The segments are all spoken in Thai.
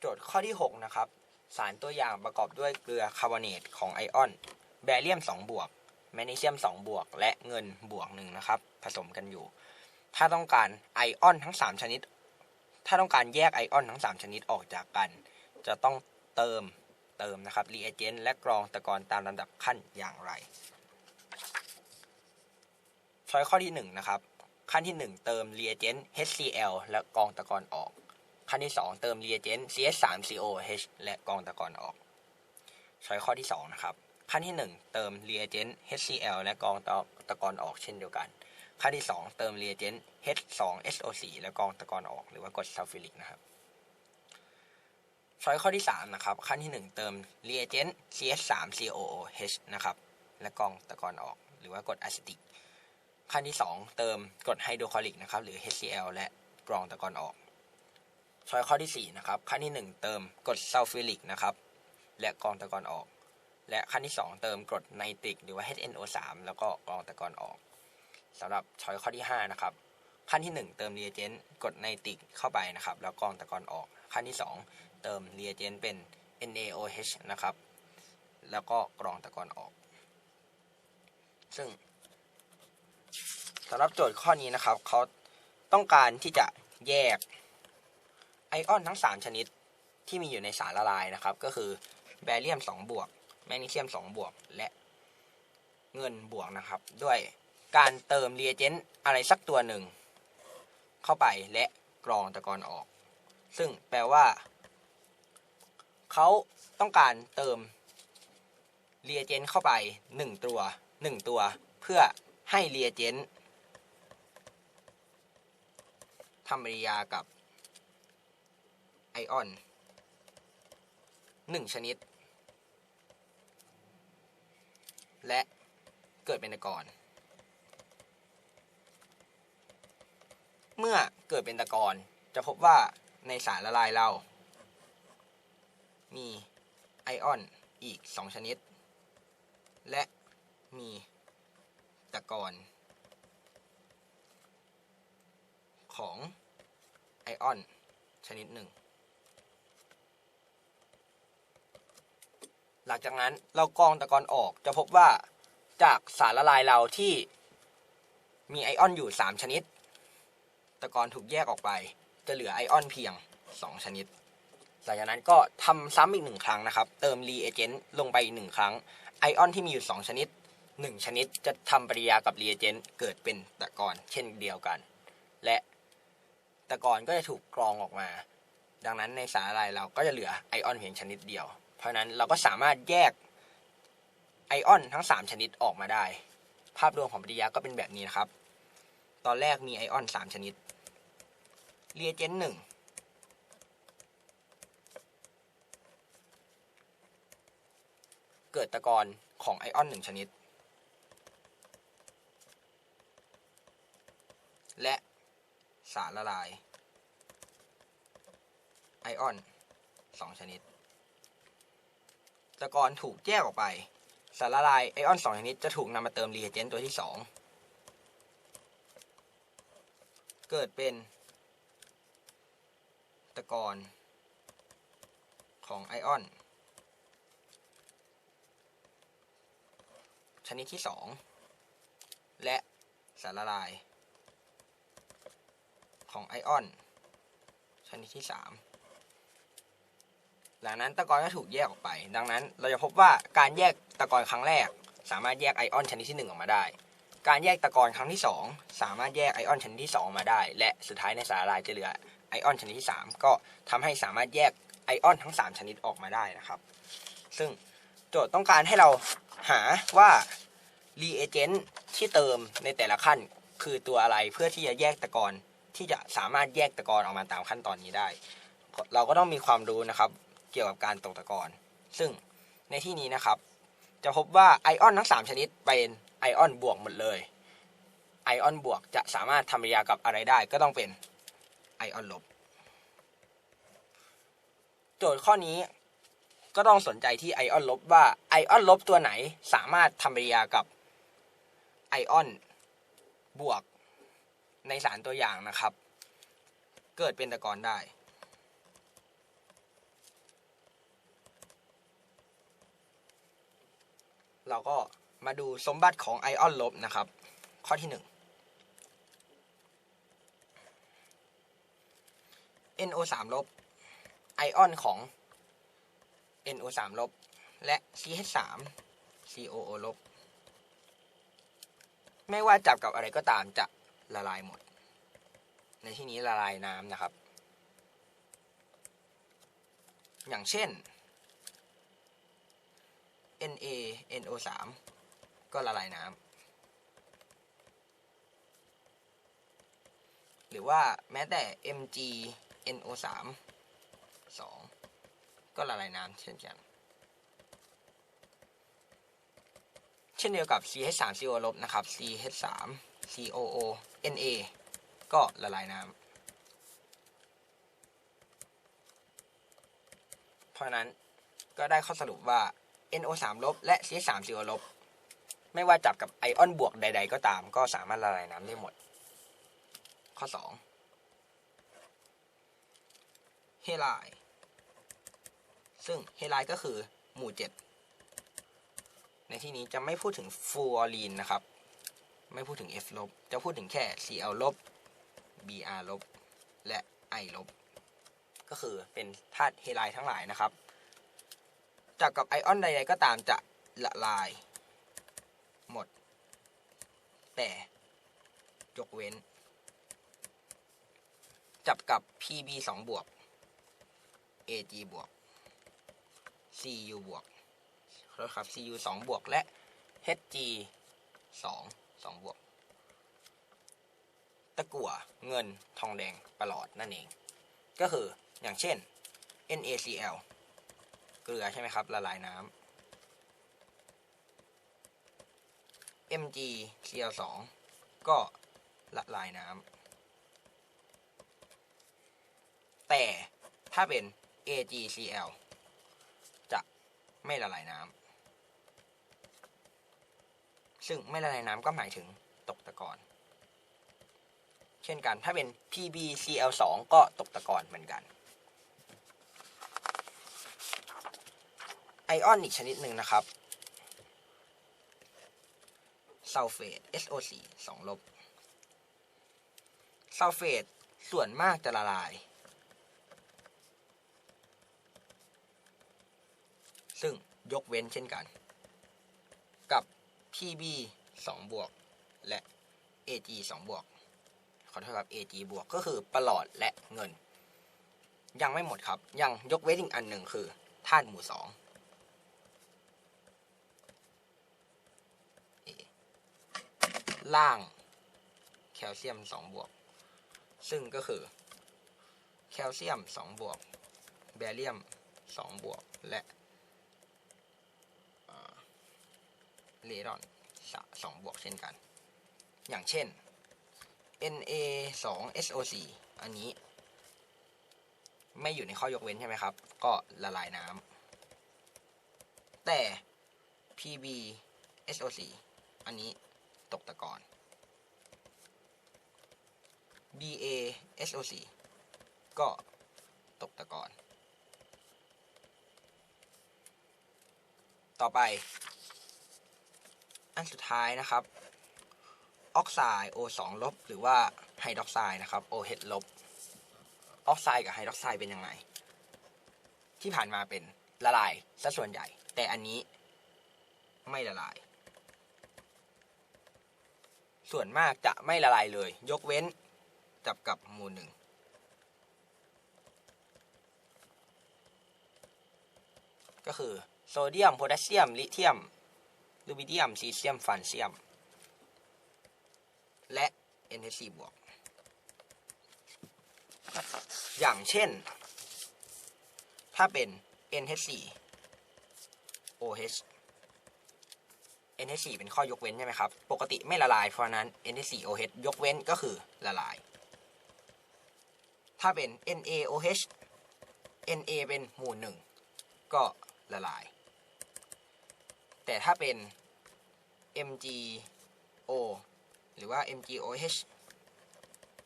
โจทย์ข้อที่ 6 นะครับ สารตัวอย่างประกอบด้วยเกลือคาร์บอเนตของไอออน แบเรียม 2 บวก แมกนีเซียม 2 บวก และเงินบวกหนึ่งนะครับ ผสมกันอยู่ ถ้าต้องการไอออนทั้ง 3 ชนิด ถ้าต้องการแยกไอออนทั้ง 3 ชนิดออกจากกัน จะต้องเติมเติมนะครับรีเอเจนต์และกรองตะกอนตามลำดับขั้นอย่างไรช้อยข้อที่1นะครับขั้นที่ 1 เติม reagent HCl และกรองตะกอนออก ขั้นที่ 2 เติม reagent CS3COH และกรองตะกอนออกช้อยข้อที่ 2 นะครับ ขั้นที่ 1 เติม reagent HCl และกรองตะตะกอนออกเช่นเดียวกัน ขั้นที่ 2 เติม reagent H2SO4 และกรองตะกอนออก หรือว่ากรดซัลฟิริกนะครับช้อยข้อที่ 3 นะครับ ขั้นที่ 1 เติม reagent CS3COOH นะครับ และกรองตะกอนออก หรือว่ากรดอะซิติก ขั้นที่ 2 เติมกรดไฮโดรคลอริกนะครับ หรือ HCl และกรองตะกอนออก ช้อยข้อที่ 4 นะครับขั้นที่ 1 เติมกรดซัลฟิริกนะครับ และกรองตะกอนออก และขั้นที่ 2 เติมกรดไนตริกหรือว่า HNO3 แล้วก็กรองตะกอนออกสำหรับช้อยข้อที่ 5 นะครับ ขั้นที่ 1 เติมเรียเจนต์กรดไนตริกเข้าไปนะครับ แล้วกรองตะกอนออก ขั้นที่ 2 เติมเรียเจนต์เป็น NaOH นะครับ แล้วก็กรองตะกอนออก ซึ่งสำหรับโจทย์ข้อนี้นะครับเขาต้องการที่จะแยก อออนทั้ง 3 ชนิดที่มีอยู่ในสารละลายนะครับ ก็คือแบเรียม 2 บวก แมกนีเซียม 2 บวก และเงินบวกนะครับ ด้วยการเติมเรียเจนต์อะไรสักตัวหนึ่ง เข้าไปและกรองตะกอนออก ซึ่งแปลว่า เขาต้องการเติมเรียเจนต์เข้าไป 1 ตัว 1 ตัว เพื่อให้เรียเจนต์ทำปฏิกิริยากับ ไอออนหนึ่งชนิด และเกิดเป็นตะกอนเมื่อเกิดเป็นตะกอนจะพบว่าในสารละลายเรา มีไอออนอีก 2 ชนิด และมีตะกอนของไอออนชนิดหนึ่ง หลังจากนั้นเรากรองตะกอนออกจะพบว่าจากสารละลายเราที่มีไอออนอยู่ 3 ชนิด ตะกอนถูกแยกออกไป จะเหลือไอออนเพียง 2 ชนิด หลังจากนั้นก็ทำซ้ำอีกหนึ่งครั้งนะครับ เติมรีเอเจนต์ลงไปอีกหนึ่งครั้ง ไอออนที่มีอยู่ 2 ชนิด 1 ชนิดจะทำปฏิกิริยากับรีเอเจนต์เกิดเป็นตะกอนเช่นเดียวกัน และตะกอนก็จะถูกกรองออกมา ดังนั้นในสารละลายเราก็จะเหลือไอออนเพียงชนิดเดียว เพราะนั้นเราก็สามารถแยกไอออนทั้ง 3 ชนิดออกมาได้ ภาพรวมของปฏิกิริยาก็เป็นแบบนี้นะครับ ตอนแรกมีไอออน 3 ชนิดเรียเจนต์หนึ่งเกิดตะกอนของไอออนหนึ่งชนิด และสารละลาย ไอออนสองชนิด ตะกอนถูกแยกออกไป สารละลายไอออนสองชนิดจะถูกนำมาเติมรีเอเจนต์ตัวที่สองเกิดเป็นตะกอนของไอออน ชนิดที่สองและสารละลายของไอออน ชนิดที่3 หลังนั้นตะกอนก็ถูกแยกออกไป ดังนั้นเราจะพบว่าการแยกตะกอนครั้งแรก สามารถแยกไอออนชนิดที่ 1 ออกมาได้ การแยกตะกอนครั้งที่ 2 สามารถแยกไอออนชนิดที่ 2 ออกมาได้ และสุดท้ายในสารละลายจะเหลือไอออนชนิดที่ 3 ก็ทำให้สามารถแยกไอออนทั้ง 3 ชนิดออกมาได้นะครับ ซึ่งโจทย์ต้องการให้เราหาว่ารีเอเจนต์ที่เติมในแต่ละขั้นคือตัวอะไรเพื่อที่จะแยกตะกอนที่จะสามารถแยกตะกอนออกมาตามขั้นตอนนี้ได้ เราก็ต้องมีความรู้นะครับ กี่ยวกับการตกตะกอนซึ่งในที่นี้นะครับ จะพบว่าไอออนทั้ง 3 ชนิดเป็นไอออนบวกหมดเลย ไอออนบวกจะสามารถทำปฏิกิริยากับอะไรได้ก็ต้องเป็นไอออนลบ โจทย์ข้อนี้ก็ต้องสนใจที่ไอออนลบว่าไอออนลบตัวไหนสามารถทำปฏิกิริยากับไอออนบวกในสารตัวอย่างนะครับ เกิดเป็นตะกอนได้ เราก็มาดูสมบัติของไอออนลบนะครับ ข้อที่ 1 NO 3 ลบไอออนของ NO 3 ลบ และ CH 3 COO ลบ ไม่ว่าจับกับอะไรก็ตามจะละลายหมด ในที่นี้ละลายน้ำนะครับ อย่างเช่น Na NO 3 ก็ละลายน้ำหรือว่าแม้แต่ Mg NO 3 2 ก็ละลายน้ำเช่นกัน เช่นเดียวกับ CH 3 CO ลบนะครับ CH 3 COO Na ก็ละลายน้ำเพราะฉะนั้นก็ได้ข้อสรุปว่า NO 3ลบและ CH 3 CO ลบไม่ว่าจับกับไอออนบวกใด ๆ ก็ตาม ก็สามารถละลายน้ำได้หมด ข้อ 2 เฮไลซึ่งเฮไลก็คือหมู่ 7 ในที่นี้จะไม่พูดถึงฟูออรีนนะครับ ไม่พูดถึง F ลบ จะพูดถึงแค่ Cl ลบ Br ลบ และ I ลบ ก็คือเป็นธาตุเฮไลทั้งหลายนะครับ จับกับไอออนใดๆก็ตามจะละลาย หมด แต่ยกเว้น จับกับ Pb 2บวก Ag บวก Cu บวกขอโทษครับ Cu 2บวกและ Hg 2 2บวก ตะกั่วเงินทองแดงประหลอดนั่นเอง ก็คืออย่างเช่น NaCl เกลือใช่ไหมครับ ละลายน้ำ MgCl2 ก็ละลายน้ำ แต่ถ้าเป็น AgCl จะไม่ละลายน้ำ ซึ่งไม่ละลายน้ำก็หมายถึงตกตะกอนเช่นกัน ถ้าเป็น PbCl2 ก็ตกตะกอนเหมือนกัน ไอออนอีกชนิดหนึ่งนะครับซัลเฟต SO4 งลบซัลเฟตส่วนมากจะละลาย ซึ่งยกเว้นเช่นกัน กับ Pb 2บวก และ Ag 2บวก ขอโทษครับ Ag บวกก็คือประหลอดและเงิน ยังไม่หมดครับ ยังยกเว้นอีกอันหนึ่งคือธาตุหมู่สอง ล่างแคลเซียม 2 บวก ซึ่งก็คือ แคลเซียม 2 บวก แบเรียม 2 บวก และเลรอน2บวกเช่นกัน อย่างเช่น Na 2 SO4 อันนี้ ไม่อยู่ในข้อยกเว้นใช่ไหมครับ ก็ละลายน้ำแต่ Pb SO4 อันนี้ ตกตะกอน Ba SO4 ก็ตกตะกอน ต่อไป อันสุดท้ายนะครับ ออกไซด์ O2 ลบ หรือว่าไฮดรอกไซด์นะครับ OH ลบ ออกไซด์กับไฮดรอกไซด์เป็นยังไง ที่ผ่านมาเป็นละลายซะส่วนใหญ่ แต่อันนี้ไม่ละลาย ส่วนมากจะไม่ละลายเลย ยกเว้นจับกับหมู่หนึ่งก็คือโซเดียมโพแทสเซียม ลิเธียมลูบิเดียมซีเซียมฟานเซียม และ NH4 บวก อย่างเช่น ถ้าเป็น NH4 OH NH4 เป็นข้อยกเว้นใช่ไหมครับ ปกติไม่ละลาย เพราะนั้น NH4OH ยกเว้นก็คือละลาย ถ้าเป็น NaOH Na เป็นหมู่หนึ่งก็ละลาย แต่ถ้าเป็น MgO หรือว่า MgOH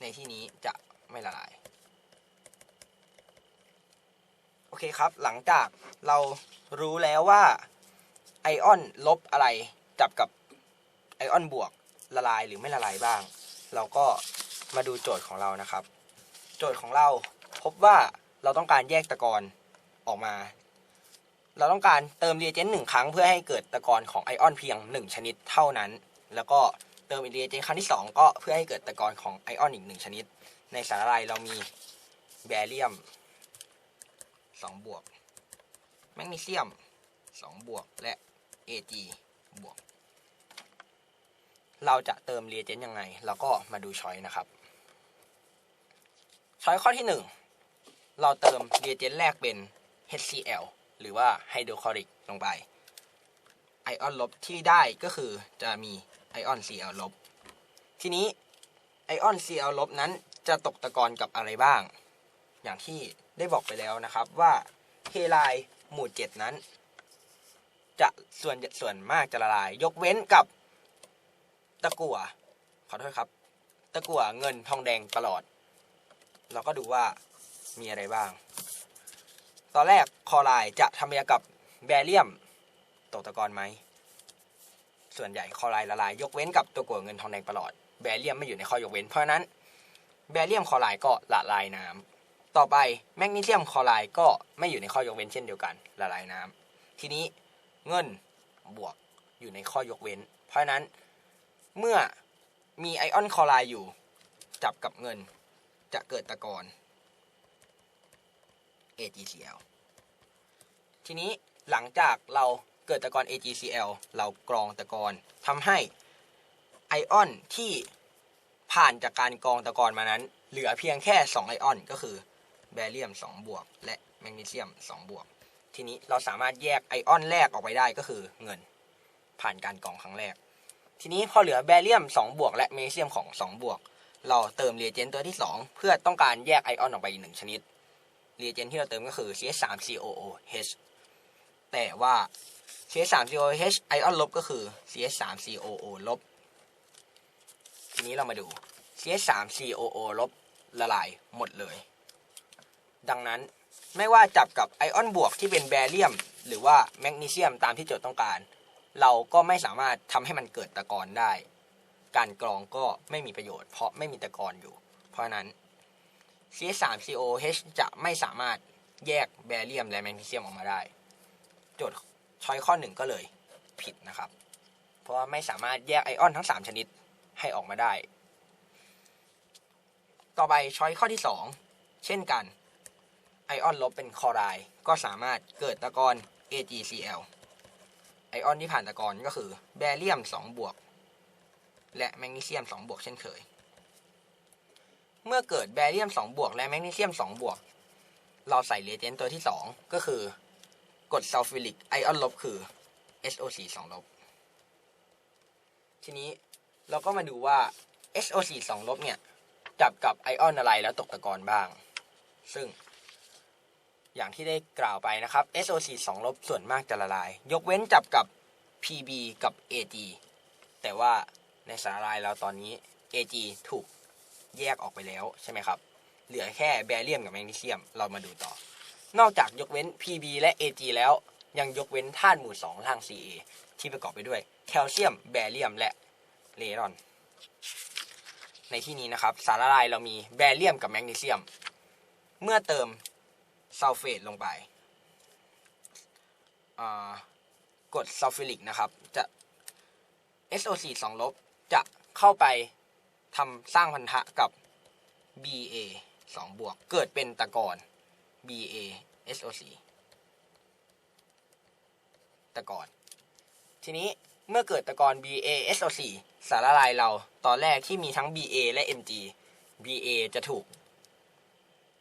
ในที่นี้จะไม่ละลาย โอเคครับ หลังจากเรารู้แล้วว่า ไอออนลบอะไรจับกับไอออนบวกละลายหรือไม่ละลายบ้าง เราก็มาดูโจทย์ของเรานะครับ โจทย์ของเราพบว่าเราต้องการแยกตะกอนออกมา เราต้องการเติมเรียเจนต์หนึ่งครั้งเพื่อให้เกิดตะกอนของไอออนเพียงหนึ่งชนิดเท่านั้น แล้วก็เติมอีเรียเจนต์ครั้งที่สองก็เพื่อให้เกิดตะกอนของไอออนอีกหนึ่งชนิด ในสารละลายเรามีแบเรียมสองบวกแมกนีเซียมสองบวกและ Ag บวก เราจะเติมเรียเจนยังไง เราก็มาดูช้อยนะครับ ช้อยข้อที่หนึ่งเราเติมเรียเจนแรกเป็น HCl หรือว่าไฮโดรคลอริกลงไป ไอออนลบที่ได้ก็คือจะมีไอออน Cl ลบ ทีนี้ไอออน Cl ลบนั้นจะตกตะกอนกับอะไรบ้าง อย่างที่ได้บอกไปแล้วนะครับว่าเฮไลหมู่ 7 นั้น จะส่วนส่วนมากจะละลาย ยกเว้นกับตะกั่วขอโทษครับ ตะกั่วเงินทองแดงตลอด เราก็ดูว่ามีอะไรบ้าง ตอนแรกคอไลน์จะทำยากับแบเรียมตกตะกอนไหม ส่วนใหญ่คอไลน์ละลาย ยกเว้นกับตัวกั่วเงินทองแดงตลอด แบเรียมไม่อยู่ในข้อยกเว้น เพราะนั้น แบเรียมคอไลน์ก็ละลายน้ำต่อไปแมกนีเซียมคอไลน์ก็ไม่อยู่ในข้อยกเว้นเช่นเดียวกันละลายน้ำทีนี้ เงินบวกอยู่ในข้อยกเว้น เพราะนั้นเมื่อมีไอออนคลอไรอยู่ จับกับเงินจะเกิดตะกอน AgCl ทีนี้หลังจากเราเกิดตะกอน AgCl เรากรองตะกอนทำให้ไอออนที่ผ่านจากการกรองตะกอนมานั้น เหลือเพียงแค่ 2 ไอออน ก็คือแบเรียม 2 บวก และแมกนีเซียม 2 บวก ทีนี้เราสามารถแยกไอออนแรกออกไปได้ก็คือเงิน ผ่านการกรองครั้งแรก ทีนี้พอเหลือแบเรียม 2 บวก และแมกนีเซียมของ 2 บวก เราเติมเรียเจนต์ตัวที่ 2 เพื่อต้องการแยกไอออนออกไปอีกหนึ่งชนิดเรียเจนต์ที่เราเติมก็คือ CH3COOH แต่ว่า CH3COOH ไอออนลบก็คือ CH3COO ลบทีนี้เรามาดู CH3COO ลบละลายหมดเลย ดังนั้น ไม่ว่าจับกับไอออนบวกที่เป็นแบเรียม หรือว่าแมกนีเซียมตามที่โจทย์ต้องการ เราก็ไม่สามารถทำให้มันเกิดตะกอนได้ การกรองก็ไม่มีประโยชน์ เพราะไม่มีตะกอนอยู่ เพราะนั้น CH3COH จะไม่สามารถแยกแบเรียมและแมกนีเซียมออกมาได้ โจทย์ช้อยข้อหนึ่งก็เลยผิดนะครับ เพราะว่าไม่สามารถแยกไอออนทั้ง 3 ชนิดให้ออกมาได้ ต่อไปช้อยข้อที่ 2 เช่นกัน ไอออนลบเป็นคอไรด์ก็สามารถเกิดตะกอน AgCl ไอออนที่ผ่านตะกอนก็คือแบเรียม 2 บวก และแมกนีเซียม 2 บวกเช่นเคย เมื่อเกิดแบเรียม 2 บวก และแมกนีเซียม 2 บวก เราใส่เรเจนต์ตัวที่ 2 ก็คือกรดซัลฟิลิกไอออนลบคือ SO4 2ลบ ทีนี้เราก็มาดูว่า SO4 2ลบเนี่ย จับกับไอออนอะไรแล้วตกตะกอนบ้าง ซึ่ง อย่างที่ได้กล่าวไปนะครับ SO4 2ลบส่วนมากจะละลาย ยกเว้นจับกับ PB กับ AG แต่ว่าในสารละลายเราตอนนี้ AG ถูกแยกออกไปแล้วใช่ไหมครับ เหลือแค่แบเรียมกับแมกนีเซียม เรามาดูต่อ นอกจากยกเว้น PB และ AG แล้วยังยกเว้นธาตุหมู่2ทาง Ca ที่ประกอบไปด้วยแคลเซียม แบเรียม และเลรอน ในที่นี้นะครับ สารละลายเรามีแบเรียมกับแมกนีเซียม เมื่อเติม ซัลเฟตลงไปกรดซัลฟิลิกนะครับ จะ SO4 2ลบจะเข้าไปทำสร้างพันธะกับ BA 2บวก เกิดเป็นตะกอน BA SO4 ตะกอนทีนี้เมื่อเกิดตะกอน BA SO4 สารละลายเราตอนแรกที่มีทั้ง BA และ MG BA จะถูก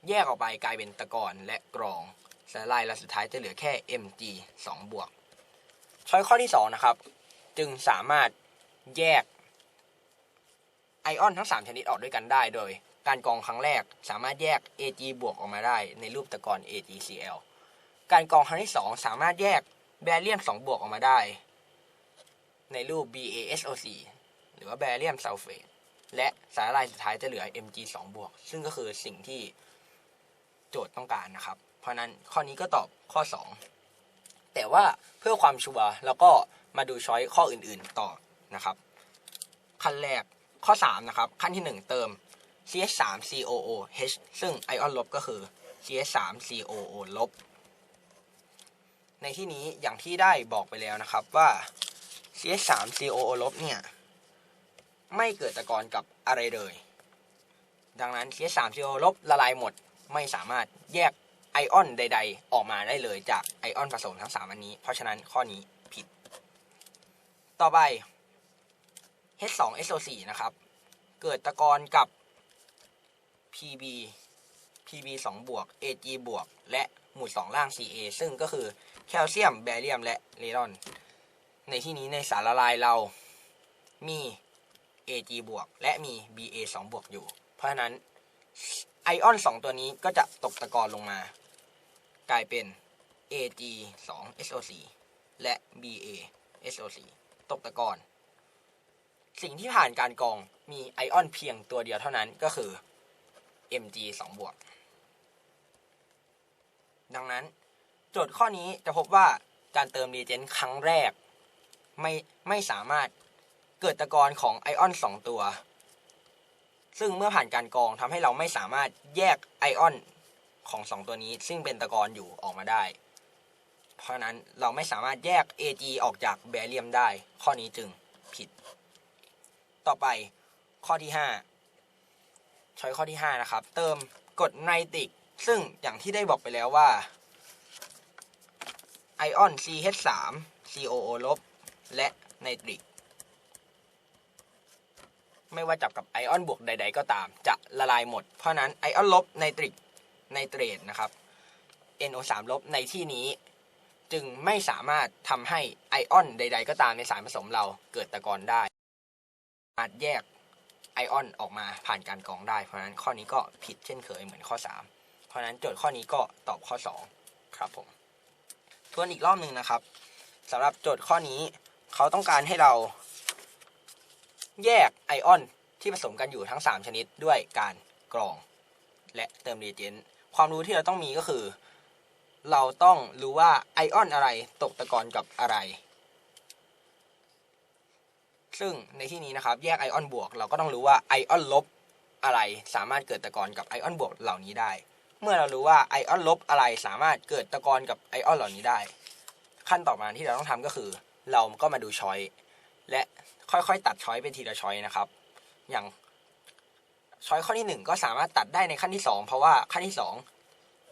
แยกออกไปกลายเป็นตะกอนและกรองสลายเราสุดท้ายจะเหลือแค่ Mg 2 บวกช้อยข้อที่ 2 นะครับ จึงสามารถแยกไอออนทั้ง 3 ชนิดออกด้วยกันได้โดย การกรองครั้งแรกสามารถแยก Ag บวกออกมาได้ในรูปตะกอน AgCl การกรองครั้งที่ 2 สามารถแยกแบเรียม 2 บวกออกมาได้ ในรูป BaSO4 หรือว่าแบเรียมซัลเฟตและสารละลายสุดท้ายจะเหลือ Mg 2 บวก ซึ่งก็คือสิ่งที่ โจทย์ต้องการนะครับ เพราะนั้นข้อนี้ก็ตอบข้อ 2 แต่ว่าเพื่อความชัวร์เราก็มาดูช้อยข้ออื่นๆต่อนะครับขั้นแรกข้อ 3 นะครับ ขั้นที่ 1 เติม ch3 COOH ซึ่งไอออนลบก็คือ ch3 COO ลบ ในที่นี้อย่างที่ได้บอกไปแล้วนะครับว่า ch3 COO ลบเนี่ย ไม่เกิดตะกอนกับอะไรเลย ดังนั้น ch3 COO ลบละลายหมด ไม่สามารถแยกไอออนใด ๆ ออกมาได้เลยจากไอออนผสมทั้ง3อันนี้ เพราะฉะนั้นข้อนี้ผิด ต่อไป H2SO4 นะครับ เกิดตะกอนกับ PB PB 2บวก AG บวก และหมู่ 2 ล่าง CA ซึ่งก็คือแคลเซียม แบเรียม และเรดอน ในที่นี้ในสารละลายเรามี AG บวก และมี BA 2บวกอยู่ เพราะฉะนั้น ไอออน 2 ตัวนี้ก็จะตกตะกอนลงมา กลายเป็น AG 2 SO4 และ BA SO4 ตกตะกอน สิ่งที่ผ่านการกรองมีไอออนเพียงตัวเดียวเท่านั้นก็คือ Mg 2บวก ดังนั้นโจทย์ข้อนี้จะพบว่าการเติมรีเจนต์ครั้งแรก ไม่ไม่สามารถเกิดตะกอนของไอออน 2 ตัว ซึ่งเมื่อผ่านการกรองทำให้เราไม่สามารถแยกไอออนของ 2 ตัวนี้ ซึ่งเป็นตะกอนอยู่ออกมาได้ เพราะฉะนั้นเราไม่สามารถแยก Ag ออกจากแบเรียมได้ ข้อนี้จึงผิด ต่อไปข้อที่ 5 ช้อยข้อที่ 5 นะครับ เติมกรดไนตริก ซึ่งอย่างที่ได้บอกไปแล้วว่าไอออน CH3 COO ลบและไนตริก ไม่ว่าจับกับไอออนบวกใด ๆ ก็ตาม จะละลายหมด เพราะนั้นไอออนลบไนตริกไนเตรตนะครับ NO3 ลบในที่นี้ จึงไม่สามารถทำให้ไอออนใด ๆ ก็ตามในสารผสมเราเกิดตะกอนได้อาจแยกไอออนออกมาผ่านการกรองได้ เพราะฉะนั้นข้อนี้ก็ผิดเช่นเคยเหมือนข้อ 3 เพราะฉะนั้นโจทย์ข้อนี้ก็ตอบข้อ 2 ครับผมทวนอีกรอบหนึ่งนะครับสำหรับโจทย์ข้อนี้เขาต้องการให้เรา แยกไอออนที่ผสมกันอยู่ทั้ง 3 ชนิดด้วยการกรอง และเติมรีเจนต์ความรู้ที่เราต้องมีก็คือ เราต้องรู้ว่าไอออนอะไรตกตะกอนกับอะไร ซึ่งในที่นี้นะครับแยกไอออนบวก เราก็ต้องรู้ว่าไอออนลบอะไรสามารถเกิดตะกอนกับไอออนบวกเหล่านี้ได้ เมื่อเรารู้ว่าไอออนลบอะไรสามารถเกิดตะกอนกับไอออนเหล่านี้ได้ ขั้นต่อมาที่เราต้องทำก็คือ เราก็มาดูช้อยและ ค่อยๆ ตัดช้อยไปทีละช้อยนะครับ อย่างช้อยข้อที่หนึ่งก็สามารถตัดได้ในขั้นที่สองเพราะว่าขั้นที่สอง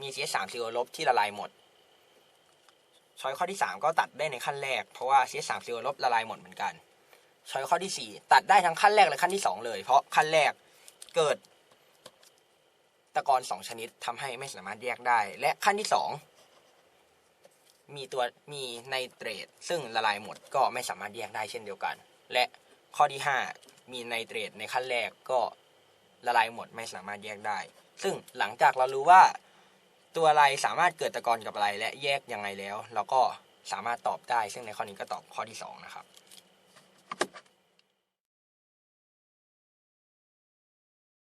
มี CS 3 CO ลบที่ละลายหมด ช้อยข้อที่สามก็ตัดได้ในขั้นแรกเพราะว่า CS 3 CO ลบละลายหมดเหมือนกันช้อยข้อที่สี่ตัดได้ทั้งขั้นแรกและขั้นที่สองเลย เพราะขั้นแรกเกิดตะกอนสองชนิดทำให้ไม่สามารถแยกได้ และขั้นที่สองมีตัวมีไนเตรตซึ่งละลายหมดก็ไม่สามารถแยกได้เช่นเดียวกัน และข้อที่ห้ามีไนเตรตในขั้นแรกก็ละลายหมดไม่สามารถแยกได้ ซึ่งหลังจากเรารู้ว่าตัวอะไรสามารถเกิดตะกอนกับอะไรและแยกยังไงแล้ว เราก็สามารถตอบได้ ซึ่งในข้อนี้ก็ตอบข้อที่สองนะครับ